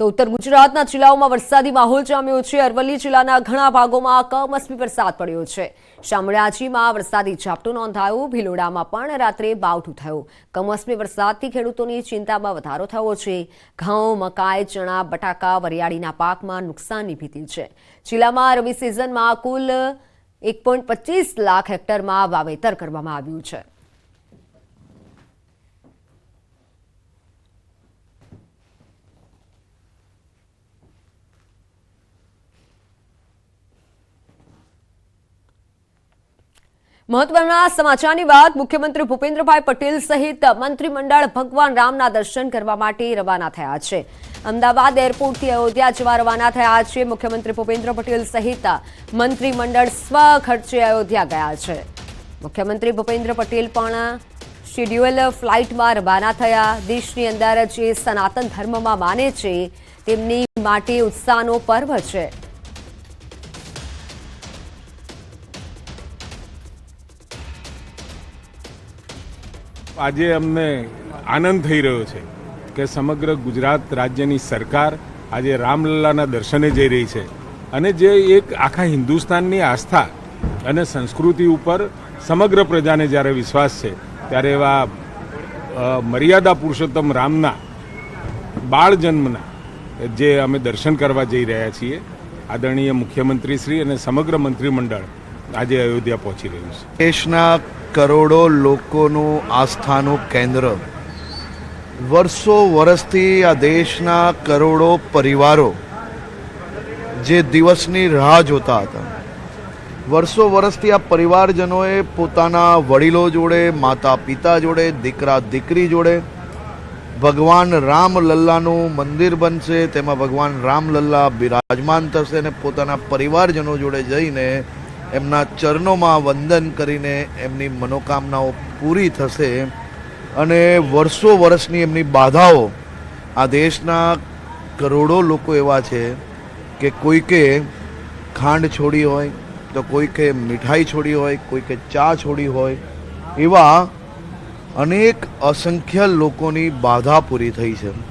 તો ઉત્તર ગુજરાતના જિલ્લાઓમાં વરસાદી માહોલ જામ્યો છે. અરવલ્લી જિલ્લાના ઘણા ભાગોમાં કમોસમી વરસાદ પડ્યો છે. શામળાજીમાં વરસાદી ઝાપટું નોંધાયું. ભિલોડામાં પણ રાત્રે બાવઠું થયું. કમોસમી વરસાદથી ખેડૂતોની ચિંતામાં વધારો થયો છે. ઘઉં, મકાઈ, ચણા, બટાકા, વરિયાળીના પાકમાં નુકસાનની ભીતિ છે. જિલ્લામાં રવિ સિઝનમાં કુલ એક લાખ હેક્ટરમાં વાવેતર કરવામાં આવ્યું છે. મહત્વના સમાચારની વાત, મુખ્યમંત્રી ભૂપેન્દ્રભાઈ પટેલ સહિત મંત્રીમંડળ ભગવાન રામના દર્શન કરવા માટે રવાના થયા છે. અમદાવાદ એરપોર્ટથી અયોધ્યા જવા રવાના થયા છે. મુખ્યમંત્રી ભૂપેન્દ્ર પટેલ સહિત મંત્રીમંડળ સ્વખર્ચે અયોધ્યા ગયા છે. મુખ્યમંત્રી ભૂપેન્દ્ર પટેલ પણ શેડ્યુઅલ ફ્લાઇટમાં રવાના થયા. દેશની અંદર જે સનાતન ધર્મમાં માને છે, તેમની માટે ઉત્સાહનો પર્વ છે. આજે અમને આનંદ થઈ રહ્યો છે કે સમગ્ર ગુજરાત રાજ્યની સરકાર આજે રામલલ્લાના દર્શને જઈ રહી છે. અને જે એક આખા હિન્દુસ્તાનની આસ્થા અને સંસ્કૃતિ ઉપર સમગ્ર પ્રજાને જ્યારે વિશ્વાસ છે, ત્યારે એવા મર્યાદા પુરુષોત્તમ રામના બાળ જન્મના જે અમે દર્શન કરવા જઈ રહ્યા છીએ, આદરણીય મુખ્યમંત્રી શ્રી અને સમગ્ર મંત્રીમંડળ આજે અયોધ્યા પહોંચી રહ્યું છે. દેશના કરોડો લોકોનું આસ્થાનું કેન્દ્ર. વર્ષો વર્ષથી આ દેશના કરોડો પરિવારો જે દિવસની રાહ જોતા હતા. વર્ષો વર્ષથી આ પરિવારજનોએ પોતાના વડીલો જોડે માતા પિતા જોડે દીકરા દીકરી જોડે ભગવાન રામલલ્લાનું મંદિર બનશે, તેમાં ભગવાન રામલલ્લા બિરાજમાન થશે અને પોતાના પરિવારજનો જોડે જઈને એમના ચરણોમાં વંદન કરીને એમની મનોકામનાઓ પૂરી થશે અને વર્ષો વર્ષની એમની બાધાઓ આ દેશના કરોડો લોકો એવા છે કે કોઈકે ખાંડ છોડી હોય, તો કોઈકે મીઠાઈ છોડી હોય, કોઈકે ચા છોડી હોય, એવા અનેક અસંખ્ય લોકોની બાધા પૂરી થઈ છે.